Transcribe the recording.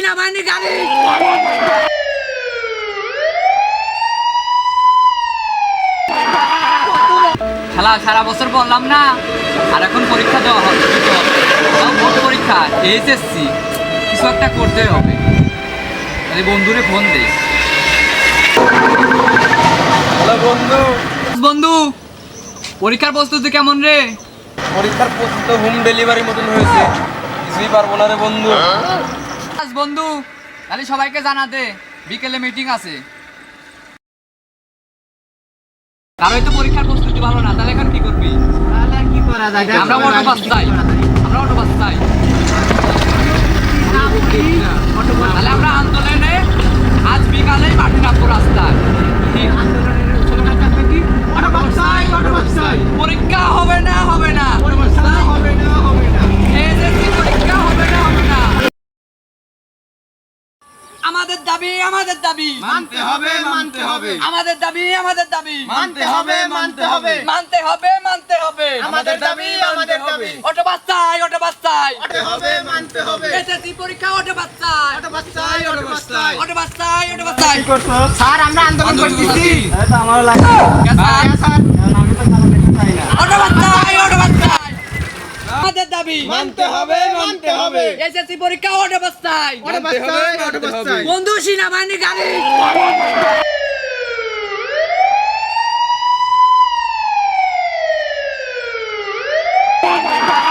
সেনাবাহিনী গাড়ি। খেলা সারা বছর বললাম না আর এখন পরীক্ষা দেওয়া হবে। পরীক্ষা এইচএসসি কিছু একটা করতে হবে। তাই বন্ধুরে ফোন দে। বন্ধু। বন্ধু পরীক্ষার প্রস্তুতি কেমন রে? পরীক্ষার প্রস্তুত হোম ডেলিভারি মতন হয়েছে। কিছুই পারব না রে বন্ধু। আজ বন্ধু তাহলে সবাইকে জানাতে বিকেলে মিটিং আছে। কারোই তো পরীক্ষার প্রস্তুতি ভালো না তাহলে এখন কি করবি? আমরা অটো বাস চাই আমরা অটো বাস চাই তাহলে আমরা আন্দোলনে আজ বিকালে মাঠে নামবো রাস্তায় পরীক্ষা হবে না হবে না SSC পরীক্ষা হবে না হবে না আমাদের দাবি আমাদের দাবি। মানতে হবে মানতে হবে। আমাদের দাবি আমাদের দাবি। মানতে হবে মানতে হবে। মানতে হবে মানতে হবে। আমাদের দাবি আমাদের দাবি। অটো বাচ্চাই অটো বাচ্চাই মানতে হবে মানতে হবে। এসএসসি পরীক্ষা অটো বাচ্চাই ওটা বাচ্চাই ওটা বাচ্চাই অটো বাচ্চাই অটো বাচ্চাই স্যার আমরা আন্দোলন করতেছি। অটো আমাদের দাবি। মানতে হবে মানতে হবে। এসএসসি পরীক্ষা ওটে বস্তায় বন্ধু সেনাবাহিনী গাড়ি। Bye.